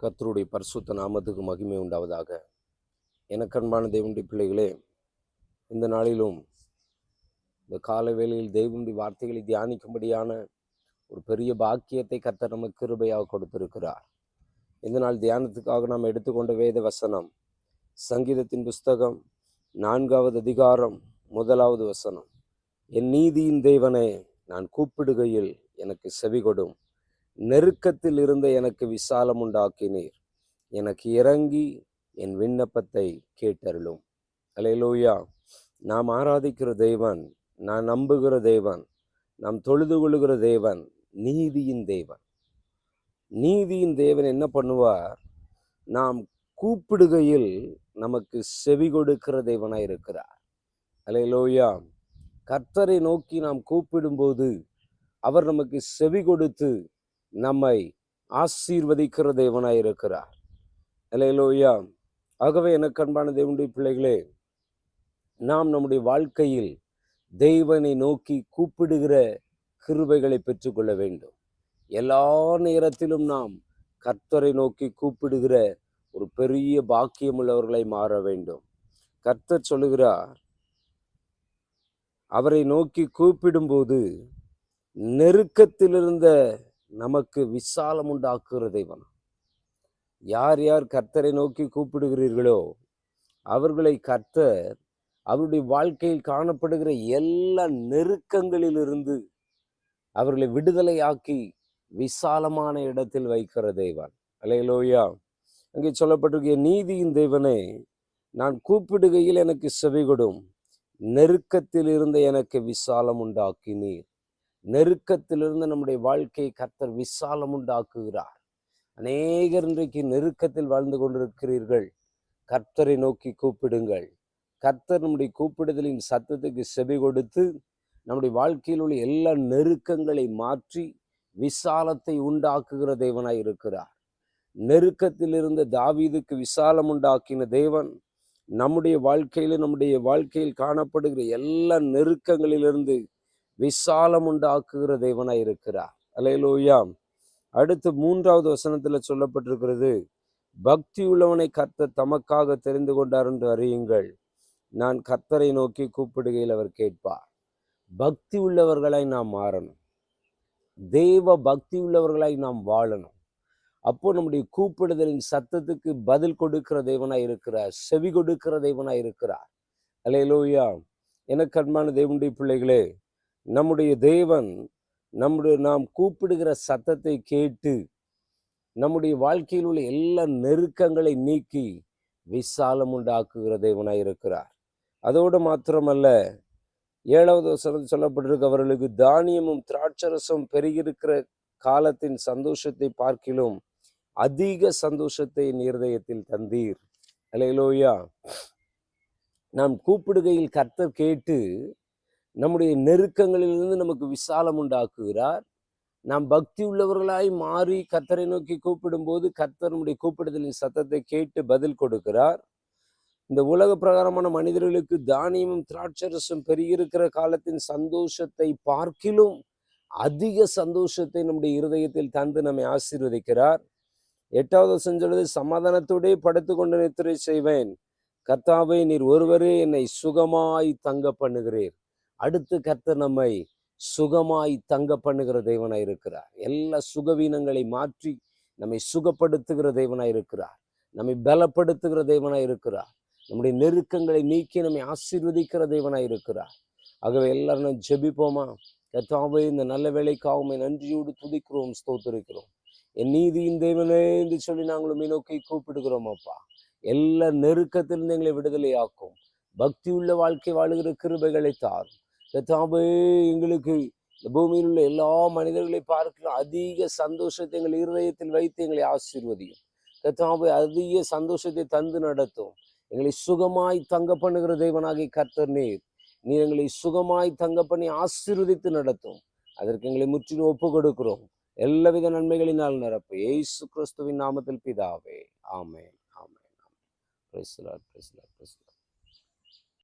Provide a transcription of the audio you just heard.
கர்த்தருடைய பரிசுத்த நாமத்துக்கு மகிமை உண்டாவதாக. எனக்கன்பான தேவனுடைய பிள்ளைகளே இந்த நாளிலும் இந்த கால வேளையில் தெய்வண்டி வார்த்தைகளை தியானிக்கும்படியான ஒரு பெரிய பாக்கியத்தை கர்த்தர் நமக்கு கிருபையாக கொடுத்திருக்கிறார். இந்த நாள் தியானத்துக்காக நாம் எடுத்துக்கொண்ட வேத வசனம் சங்கீதத்தின் புஸ்தகம் நான்காவது அதிகாரம் முதலாவது வசனம் என் நீதியின் தேவனை நான் கூப்பிடுகையில் எனக்கு செவி கொடும் நெருக்கத்தில் இருந்த எனக்கு விசாலம் உண்டாக்கினீர். எனக்கு இறங்கி என் விண்ணப்பத்தை கேட்டருளும். அலையலூயா. நாம் ஆராதிக்கிற தெய்வன் நான் நம்புகிற தெய்வன் நாம் தொழுது கொள்ளுகிற தேவன் நீதியின் தேவன். நீதியின் தேவன் என்ன பண்ணுவார்? நாம் கூப்பிடுகையில் நமக்கு செவி கொடுக்கிற தேவனாய் இருக்கிறார். அலையலோயா. கர்த்தரை நோக்கி நாம் கூப்பிடும்போது அவர் நமக்கு செவி கொடுத்து நம்மை ஆசீர்வதிக்கிற தேவனாய் இருக்கிறார். அலையலோயா ஆகவே எனக்கு அன்பான தேவனுடைய பிள்ளைகளே நாம் நம்முடைய வாழ்க்கையில் தெய்வனை நோக்கி கூப்பிடுகிற கிருபைகளை பெற்றுக்கொள்ள வேண்டும். எல்லா நேரத்திலும் நாம் கர்த்தரை நோக்கி கூப்பிடுகிற ஒரு பெரிய பாக்கியம் உள்ளவர்களை மாற வேண்டும். கர்த்தர் சொல்லுகிறார் அவரை நோக்கி கூப்பிடும்போது நெருக்கத்தில் இருந்த நமக்கு விசாலம் உண்டாக்குகிற தெய்வம் யார் யார் கர்த்தரை நோக்கி கூப்பிடுகிறீர்களோ அவர்களை கர்த்தர் அவருடைய வாழ்க்கையில் காணப்படுகிற எல்லா நெருக்கங்களிலிருந்து அவர்களை விடுதலையாக்கி விசாலமான இடத்தில் வைக்கிற தெய்வன் அலையலோயா அங்கே சொல்லப்பட்டிருக்கிற நீதியின் தெய்வனே நான் கூப்பிடுகையில் எனக்கு செவி கொடும் நெருக்கத்தில் இருந்த எனக்கு விசாலம் உண்டாக்கினீர். நெருக்கத்திலிருந்து நம்முடைய வாழ்க்கையை கர்த்தர் விசாலம் உண்டாக்குகிறார். அநேகர் இன்றைக்கு நெருக்கத்தில் வாழ்ந்து கொண்டிருக்கிறீர்கள். கர்த்தரை நோக்கி கூப்பிடுங்கள். கர்த்தர் நம்முடைய கூப்பிடுதலின் சத்தத்துக்கு செவி கொடுத்து நம்முடைய வாழ்க்கையில் உள்ள எல்லா நெருக்கங்களை மாற்றி விசாலத்தை உண்டாக்குகிற தேவனாய் இருக்கிறார். நெருக்கத்தில் இருந்த தாவீதுக்கு விசாலம் உண்டாக்கின தேவன் நம்முடைய வாழ்க்கையில நம்முடைய வாழ்க்கையில் காணப்படுகிற எல்லா நெருக்கங்களிலிருந்து விசாலம் உண்டாக்குகிற தேவனாய் இருக்கிறார். அலையலோயா அடுத்து மூன்றாவது வசனத்துல சொல்லப்பட்டிருக்கிறது பக்தி உள்ளவனை கர்த்தர் தமக்காக தெரிந்து கொண்டார் என்று அறியுங்கள். நான் கர்த்தரை நோக்கி கூப்பிடுகையில் அவர் கேட்பார். பக்தி உள்ளவர்களாய் நாம் மாறணும். தெய்வ பக்தி உள்ளவர்களாய் நாம் வாழணும். அப்போ நம்முடைய கூப்பிடுதலின் சத்தத்துக்கு பதில் கொடுக்கிற தேவனாய் இருக்கிறார். செவி கொடுக்கிற தேவனாய் இருக்கிறார். அலையலோயா எனக்கு அன்பான தேவனுடைய பிள்ளைகளே நம்முடைய தேவன் நம்முடைய நாம் கூப்பிடுகிற சத்தத்தை கேட்டு நம்முடைய வாழ்க்கையில் உள்ள எல்லா நெருக்கங்களை நீக்கி விசாலம் உண்டாக்குகிற தேவனாய் இருக்கிறார். அதோடு மாத்திரமல்ல ஏழாவது வசனம் சொல்லப்பட்டிருக்கு அவர்களுக்கு தானியமும் திராட்சரசம் பெருகியிருக்கிற காலத்தின் சந்தோஷத்தை பார்க்கிலும் அதிக சந்தோஷத்தை என் இருதயத்தில் தந்தீர். அலையிலோயா நாம் கூப்பிடுகையில் கர்த்தர் கேட்டு நம்முடைய நெருக்கங்களிலிருந்து நமக்கு விசாலம் உண்டாக்குகிறார். நாம் பக்தி உள்ளவர்களாய் மாறி கத்தரை நோக்கி கூப்பிடும்போது கர்த்தர் நம்முடைய கூப்பிடுதலின் சத்தத்தை கேட்டு பதில் கொடுக்கிறார். இந்த உலக பிரகாரமான மனிதர்களுக்கு தானியமும் திராட்சரசம் பெருகியிருக்கிற காலத்தின் சந்தோஷத்தை பார்க்கிலும் அதிக சந்தோஷத்தை நம்முடைய இருதயத்தில் தந்து நம்மை ஆசீர்வதிக்கிறார். எட்டாவது செஞ்சொழுது சமாதானத்தோடே படுத்து கொண்டு நித்திரை செய்வேன். கத்தாவை நீர் ஒருவரே என்னை சுகமாய் தங்க பண்ணுகிறீர். அடுத்து கர்த்தர் நம்மை சுகமாய் தங்க பண்ணுகிற தெய்வனாய் இருக்கிறார். எல்லா சுகவீனங்களை மாற்றி நம்மை சுகப்படுத்துகிற தெய்வனாய் இருக்கிறார். நம்மை பலப்படுத்துகிற தெய்வனாய் இருக்கிறார். நம்முடைய நெருக்கங்களை நீக்கி நம்மை ஆசீர்வதிக்கிற தெய்வனாய் இருக்கிறார். ஆகவே எல்லாரும் நான் ஜெபிப்போமா? கத்தாவே இந்த நல்ல வேலைக்காகவுமே நன்றியோடு துதிக்கிறோம் ஸ்தோத்திருக்கிறோம். என் நீதியின் தெய்வனே என்று சொல்லி நாங்களும் நோக்கி கூப்பிடுகிறோம் அப்பா. எல்லா நெருக்கத்திலிருந்து எங்களை விடுதலையாக்கும். பக்தி உள்ள வாழ்க்கை வாழுகிற கிருபைகளை தாரும். கத்தாபே எங்களுக்கு இந்த பூமியில் உள்ள எல்லா மனிதர்களை பார்க்கலாம் அதிக சந்தோஷத்தை எங்கள் இருதயத்தில் வைத்து எங்களை ஆசீர்வதியும். கத்தாபே அதிக சந்தோஷத்தை தந்து நடத்தும். எங்களை சுகமாய் தங்க பண்ணுகிற தெய்வனாகி கர்த்தர் நீர். நீர் எங்களை சுகமாய் தங்க பண்ணி ஆசீர்வதித்து நடத்தும். அதற்கு எங்களை முற்றிலும் ஒப்பு கொடுக்கிறோம். எல்லாவித நன்மைகளினால் நிரப்பு. ஏசு கிறிஸ்துவின் நாமத்தில் பிதாவே. ஆமே ஆமே ஆமே பிரைஸ் லார்ட் பிரைஸ்